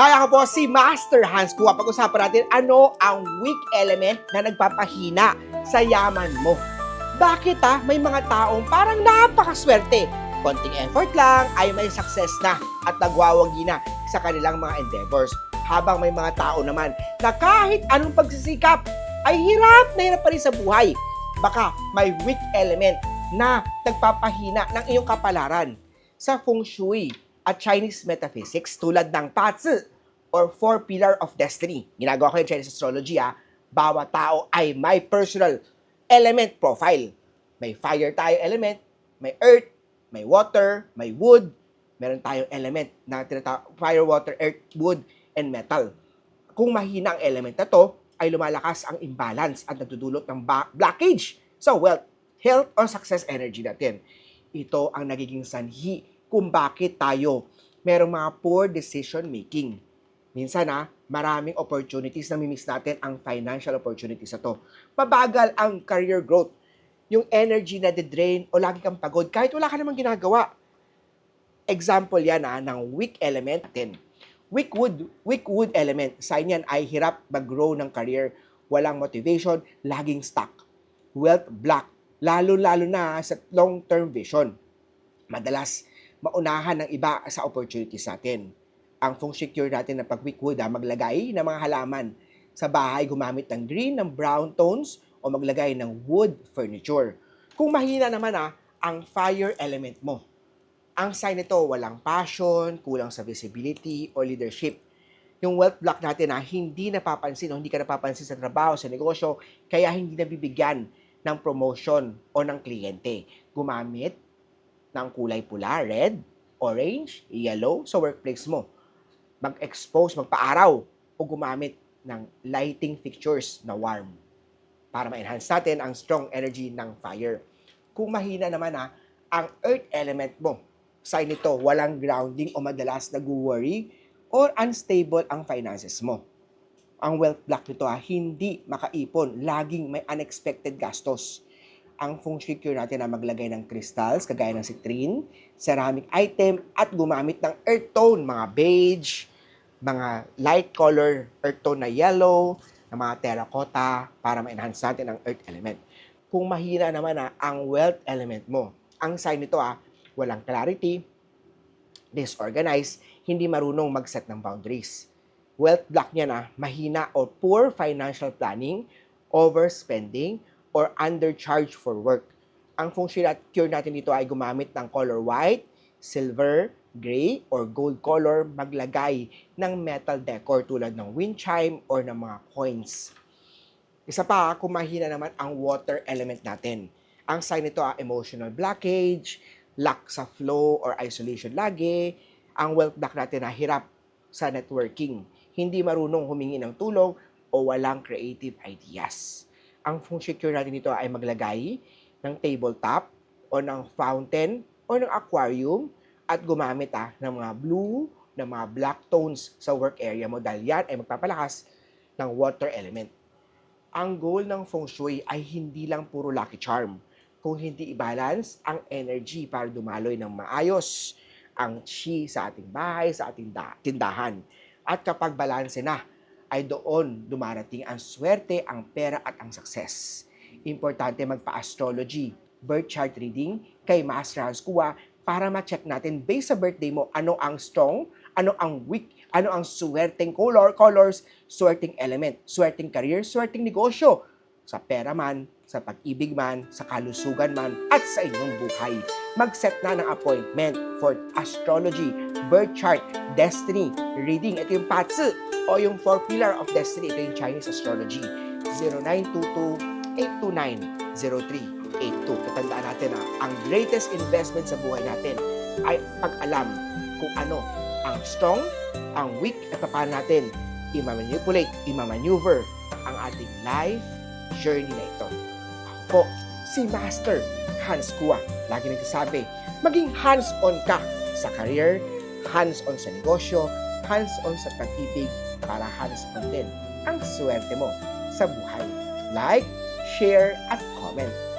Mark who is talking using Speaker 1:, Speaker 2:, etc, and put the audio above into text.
Speaker 1: Hi, ako po si Master Hans Kua. Pag-usapan natin ano ang weak element na nagpapahina sa yaman mo. Bakit ha? May mga taong parang napakaswerte. Konting effort lang ay may success na at nagwawagi na sa kanilang mga endeavors. Habang may mga tao naman na kahit anong pagsisikap ay hirap na hirap pa rin sa buhay. Baka may weak element na nagpapahina ng iyong kapalaran sa feng shui at Chinese metaphysics tulad ng Patsi or Four Pillar of Destiny. Ginagawa ko yung Chinese astrology ha. Bawat tao ay may personal element profile. May fire tayo element, may earth, may water, may wood, meron tayong element na tinatawag fire, water, earth, wood, and metal. Kung mahina ang element na to, ay lumalakas ang imbalance at nagdudulot ng blockage sa wealth, health, or success energy natin. Ito ang nagiging sanhi kung bakit tayo merong mga poor decision making. Minsan na maraming opportunities na mimiss natin ang financial opportunities na to. Pabagal ang career growth. Yung energy na de-drain o lagi kang pagod kahit wala ka namang ginagawa. Example yan ah, ng weak element natin. Weak wood, weak wood element, sign yan ay hirap mag-grow ng career, walang motivation, laging stuck. Wealth block, lalo-lalo na sa long-term vision. Madalas, maunahan ng iba sa opportunities natin. Ang feng shui cure natin na pag weak wood, ah, maglagay ng mga halaman sa bahay gumamit ng green, ng brown tones, o maglagay ng wood furniture. Kung mahina naman ah, ang fire element mo, ang sign nito, walang passion, kulang sa visibility or leadership. Yung wealth block natin na hindi napapansin o hindi ka napapansin sa trabaho, sa negosyo, kaya hindi nabibigyan ng promotion o ng kliyente. Gumamit ng kulay pula, red, orange, yellow sa workplace mo. Mag-expose, magpaaraw o gumamit ng lighting fixtures na warm para ma-enhance natin ang strong energy ng fire. Kung mahina naman ha, ang earth element mo, sign nito, walang grounding o madalas nag-worry or unstable ang finances mo. Ang wealth block nito ha, hindi makaipon, laging may unexpected gastos. Ang feng shui cure natin na maglagay ng crystals, kagaya ng citrine, ceramic item, at gumamit ng earth tone, mga beige, mga light color earth tone na yellow, na mga terracotta, para ma-enhance natin ang earth element. Kung mahina naman na ang wealth element mo, ang sign nito ah, walang clarity, disorganized, hindi marunong mag-set ng boundaries. Wealth block niya na mahina or poor financial planning, overspending, or undercharge for work. Ang feng shui at cure natin dito ay gumamit ng color white, silver, gray, or gold color, maglagay ng metal decor tulad ng wind chime or ng mga coins. Isa pa, kung mahina naman ang water element natin. Ang sign nito ay emotional blockage, lack sa flow or isolation lagi, ang wealth block natin na hirap sa networking, hindi marunong humingi ng tulong o walang creative ideas. Ang feng shui cure natin dito ay maglagay ng tabletop o ng fountain o ng aquarium at gumamit ah, ng mga blue, ng mga black tones sa work area mo dahil yan ay magpapalakas ng water element. Ang goal ng feng shui ay hindi lang puro lucky charm, kung hindi i-balance ang energy para dumaloy ng maayos ang chi sa ating bahay, sa ating da- tindahan. At kapag balanse na, ay doon dumarating ang swerte, ang pera at ang success. Importante magpa-astrology, birth chart reading kay Master Hans para ma-check natin based sa birthday mo ano ang strong, ano ang weak, ano ang swerteng color, colors, swerteng element, swerteng career, swerteng negosyo, sa pera man, sa pag-ibig man, sa kalusugan man, at sa inyong buhay. Mag-set na ng appointment for astrology, birth chart, destiny, reading. Ito yung Patsi o yung Four Pillar of Destiny. Ito yung Chinese astrology. 0922-829-0382. Tatandaan natin na ang greatest investment sa buhay natin ay pag-alam kung ano ang strong, ang weak, at paano natin i-manipulate, i-maneuver ang ating life journey na ito. Ako si Master Hans Kua. Lagi nagsasabi, maging hands-on ka sa career, hands-on sa negosyo, hands-on sa pag-ibig, para hands-on din ang swerte mo sa buhay. Like, share, at comment.